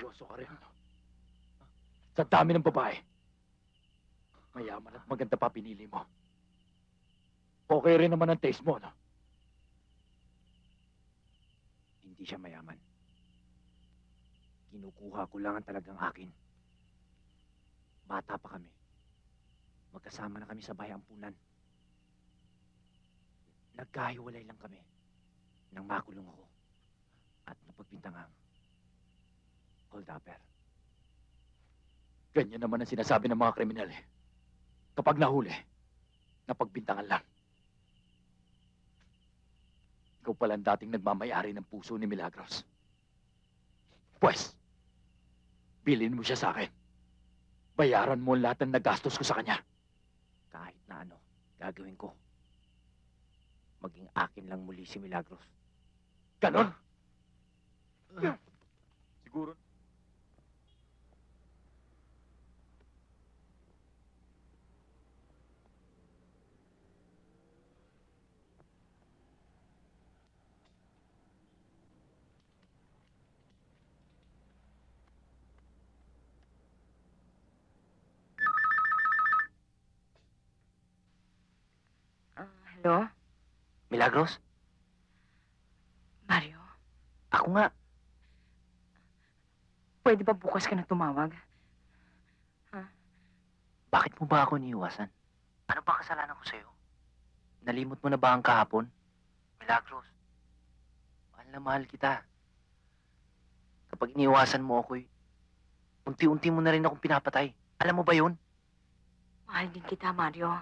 Ambisyoso ka rin. Sa dami ng babae. Mayaman at maganda pa pinili mo. Okay rin naman ang taste mo, no? Hindi siya mayaman. Kinukuha ko lang ang talagang akin. Bata pa kami. Magkasama na kami sa bayang punan. Nagkahiwalay lang kami nang makulong ako at napagbintangang hold upper. Ganyan naman ang sinasabi ng mga kriminal eh. Kapag nahuli, napagbintangan lang. Ikaw pala ang dating nagmamayari ng puso ni Milagros. Pwes, bilhin mo siya sa akin. Bayaran mo lahat ng nagastos ko sa kanya. Kahit na ano, gagawin ko. Maging akin lang muli si Milagros. Ganon? Siguro. Ah, hello? Milagros? Mario, Ako nga. pwede ba bukas ka na tumawag? Bakit mo ba ako niiwasan? Ano ba kasalanan ko sa'yo? Nalimot mo na ba ang kahapon? Milagros, mahal na mahal kita. Kapag iniwasan mo ako'y, unti-unti mo na rin akong pinapatay. Alam mo ba yun? Mahal din kita, Mario.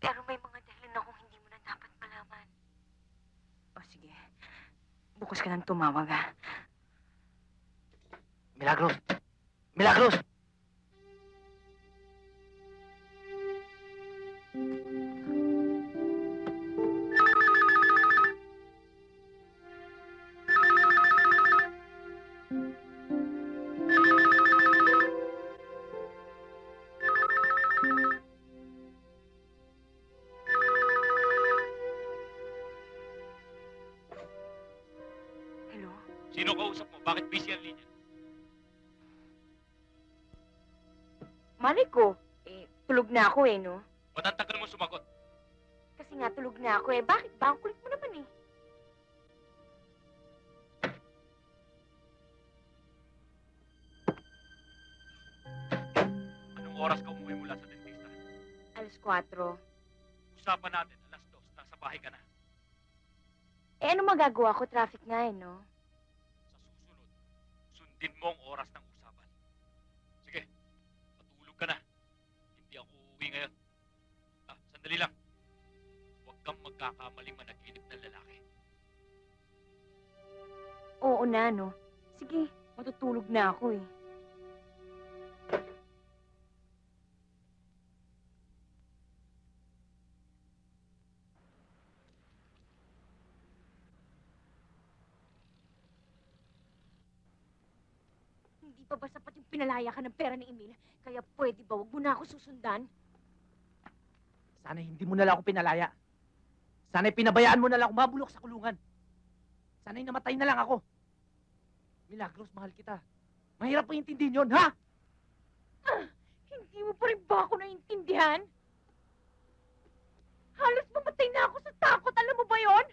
Pero may mga dahilan akong hindi mo na dapat malaman. O sige, bukas ka nang tumawag, ha? Milagros! Milagros! Bakit busy ang linya? Malay ko. Eh, tulog na ako eh, no? Ba't ang tagal mo sumagot? Kasi nga tulog na ako eh. Bakit ba? Ang kulit mo naman eh. Anong oras ka umuwi mula sa dentista? Alas 4. Usapan natin, alas dos, nasa bahay ka na. Eh, ano magagawa ko? Traffic nga eh, no? Sundin mo ang oras ng usapan. Sige, matulog ka na. Hindi ako uuwi ngayon. Ah, sandali lang. Huwag kang magkakamaling managinip ng lalaki. Oo na, no? Sige, matutulog na ako eh. Hindi pa ba sapat yung pinalaya ka ng pera ni Emil? Kaya pwede ba wag mo na ako susundan? Sana hindi mo na lang ako pinalaya. Sana pinabayaan mo na lang ako mabulok sa kulungan. Sana namatay na lang ako. Milagros, mahal kita. Mahirap pa intindihin yun, ha? Hindi mo pa rin ba ako naiintindihan? Halos mamatay na ako sa takot. Alam mo ba yon?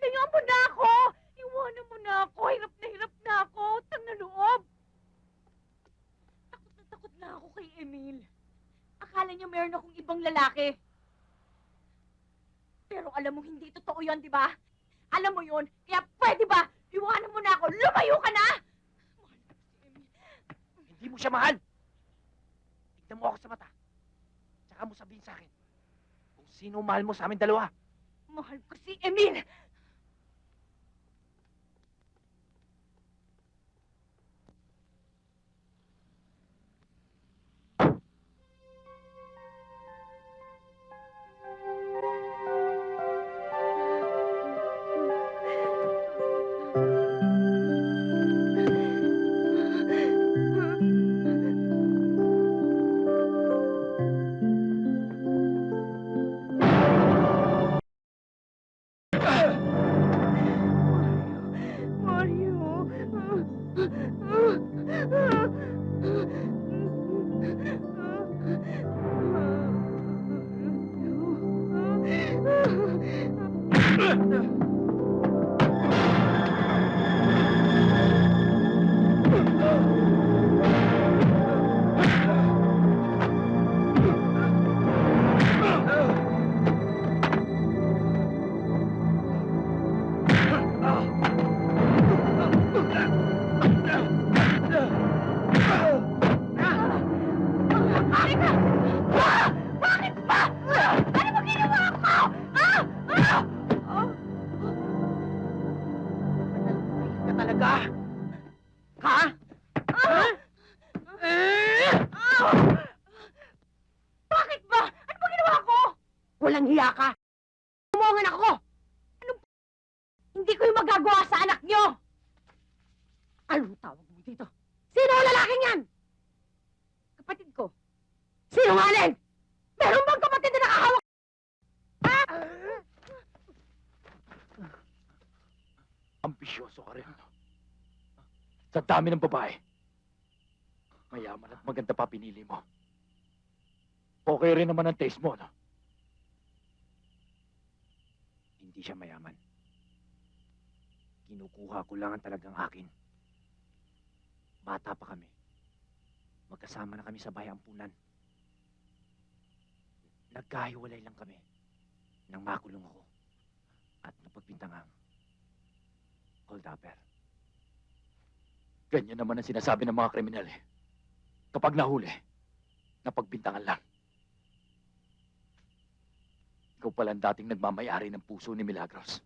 Layuan mo na ako! Iwanan mo na ako. Hirap na hirap na ako. Utang na loob. Takot na takot na ako kay Emil. Akala niya meron akong ibang lalaki. Pero alam mo, hindi totoo yon, di ba? Alam mo yon, kaya pwede ba? Iwanan mo na ako. Lumayo ka na! Mahal ko si Emil. Hindi mo siya mahal. Tignan mo ako sa mata. Tsaka mo sabihin sa akin kung sino mahal mo sa amin dalawa. Mahal ko si Emil! 嗯。dami ng babae. Mayaman at maganda pa pinili mo. Okay rin naman ang taste mo, no? Hindi siya mayaman. Kinukuha ko lang ang talagang akin. Bata pa kami. Magkasama na kami sa bayampunan. Nagkahiwalay lang kami nang makulong ako at napagbintangang hold upper. Ganyan naman ang sinasabi ng mga kriminal eh. Kapag nahuli, napagbintangan lang. Ikaw pala ang dating nagmamayari ng puso ni Milagros.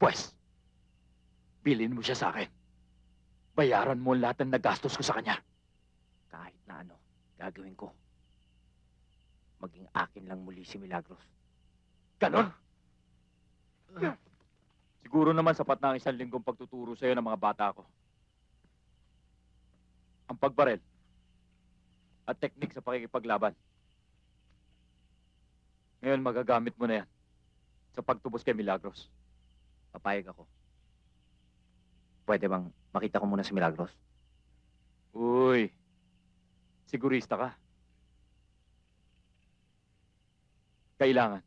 Pwes, bilhin mo siya sa akin. Bayaran mo ang lahat ng nagastos ko sa kanya. Kahit na ano, gagawin ko. Maging akin lang muli si Milagros. Ganon? Siguro naman sapat na ang isang linggong pagtuturo sa'yo ng mga bata ko. Ang pagbarel at teknik sa pakikipaglaban. Ngayon magagamit mo na yan sa pagtubos kay Milagros. Papayag ako. Pwede bang makita ko muna si Milagros? Uy, sigurista ka. Kailangan,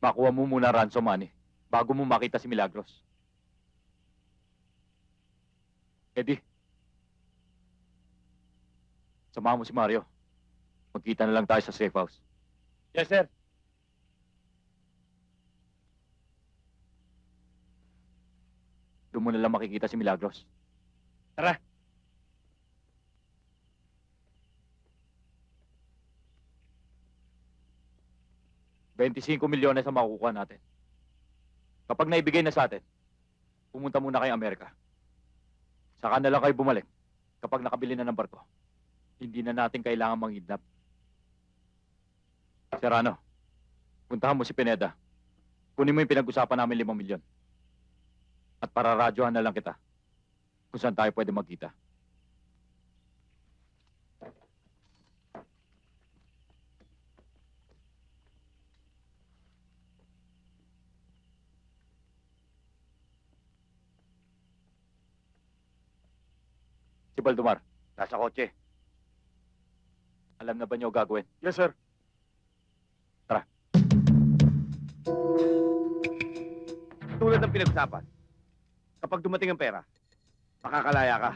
makuha mo muna ransom money bago mo makita si Milagros. Eddie, samahan mo si Mario. Magkita na lang tayo sa safe house. Yes, sir. Doon mo na lang makikita si Milagros. Tara. Bentisinko milyones ang makukuha natin. Kapag naibigay na sa atin, pumunta muna kayo Amerika. Saka na lang kayo bumalik kapag nakabili na ng barko. Hindi na natin kailangan manghidnap. Serrano, puntahan mo si Pineda. Kunin mo yung pinag-usapan namin limang milyon. At pararadyohan na lang kita kung saan tayo pwede magkita. Si Baldumar, nasa kotse. Alam na ba niyo gagawin? Yes, sir. Tara. Tulad ng pinag-usapan. Kapag dumating ang pera, makakalaya ka.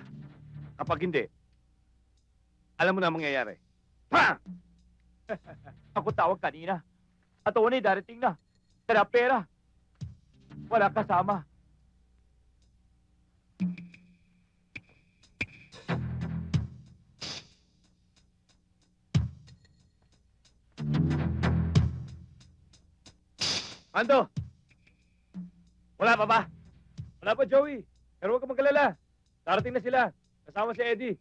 Kapag hindi, alam mo na ang mangyayari. Pa! Ako tawag kanina. At ni darating na. Tara pera. Wala kasama. Ando! Wala pa ba? Wala pa, Joey. Pero huwag ka magkalala. Darating na sila. Kasama si Eddie.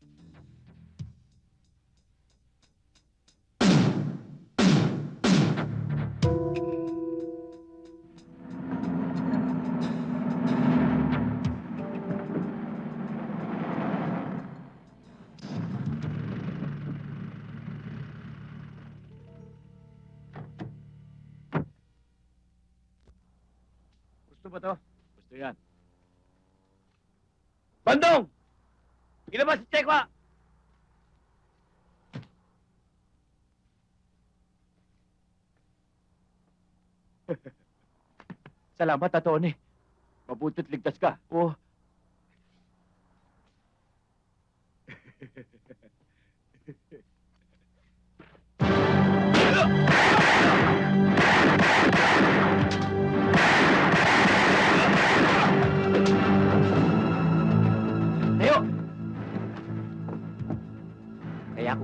Gusto ba to? Gusto yan. Bandong! Ilabas si Chekwa! Salamat, Atty. Mabutit ligtas ka. Oo. Tayo!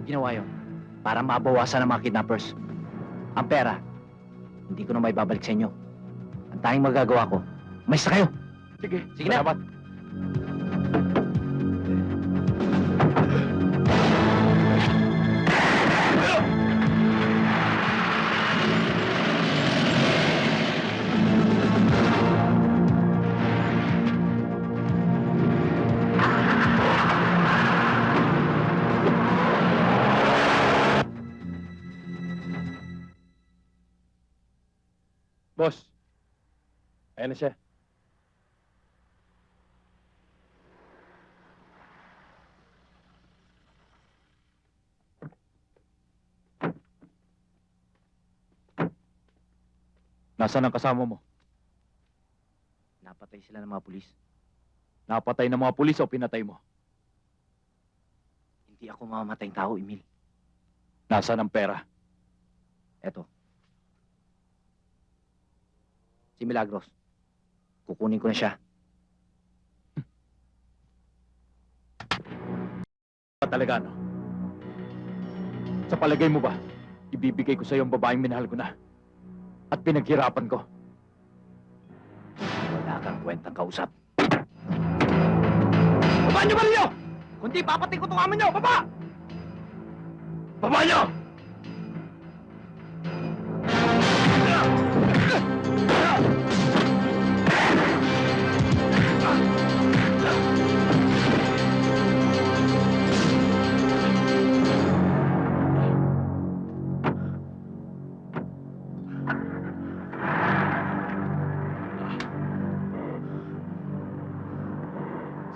ginawa yun para mabawasan ang mga kidnappers. Ang pera, hindi ko na may babalik sa inyo. Ang tanging magagawa ko, mais na kayo. Sige, Sige na. salamat. Ayan na siya. Nasaan ang kasama mo? Napatay sila ng mga pulis. Napatay ng mga pulis o pinatay mo? Hindi ako mamamatayang tao, Emil. Nasaan ang pera? Eto. Si Milagros. Kukunin ko na siya. Ba talaga, no? Sa palagay mo ba, ibibigay ko sa iyo ang babaeng minahal ko na at pinaghirapan ko? Wala kang kwentang kausap. Baba niyo ba niyo? Kundi papatay ko itong amo niyo! Baba! Baba niyo!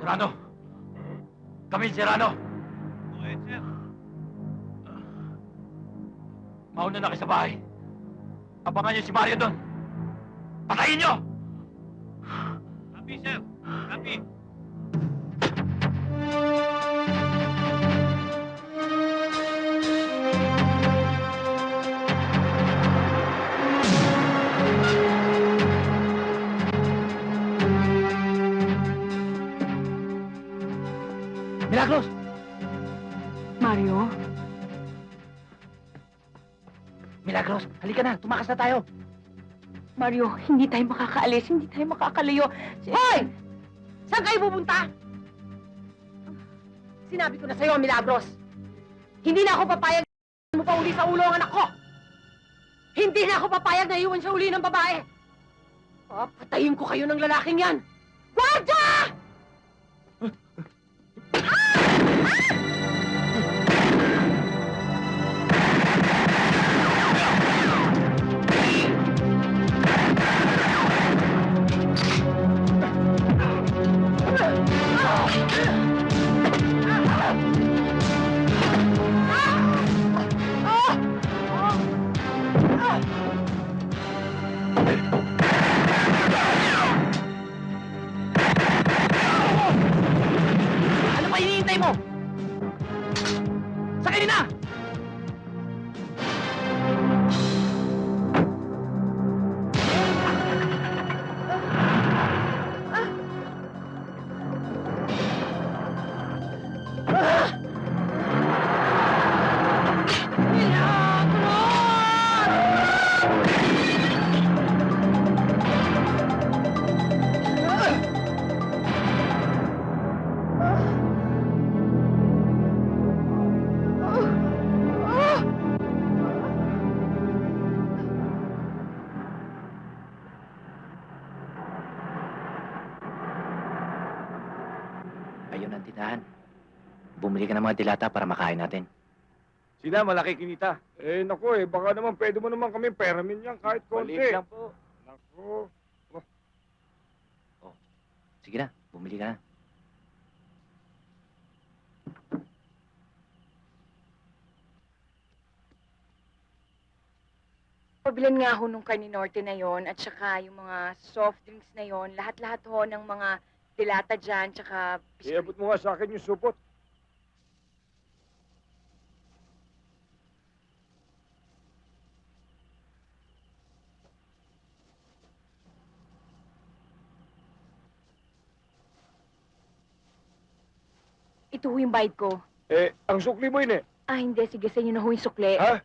Serrano! Kami, Serrano! Okay, sir. Mauna na kayo sa bahay. Abangan niyo si Mario doon. Patayin niyo! Copy, sir. Copy. Milagros! Mario? Milagros! Halika na! Tumakas na tayo! Mario, hindi tayo makakaalis. Hindi tayo makakalayo. Si- Hoy! Saan kayo pupunta? Sinabi ko na sa'yo, Milagros. Hindi na ako papayag na mo pa uli sa ulo ang anak ko. Hindi na ako papayag na iwan siya uli ng babae. Papatayin ko kayo ng lalaking yan. Guardia! Bumili ka ng mga dilata para makain natin. Sila, malaki kinita. Eh, naku eh, baka naman pwede mo naman kami peramin yan kahit konti. Maliit lang po. Naku. Oh. Sige na, bumili ka na. Pabilan nga ho nung kay Norte na yon at saka yung mga soft drinks na yon, lahat-lahat ho ng mga dilata dyan, tsaka... Eh, abot mo nga sa akin yung supot. Ito ho yung bayad ko. Eh, ang sukli mo yun eh. Ah, hindi. Sige, sa inyo na ho yung sukli. Ha?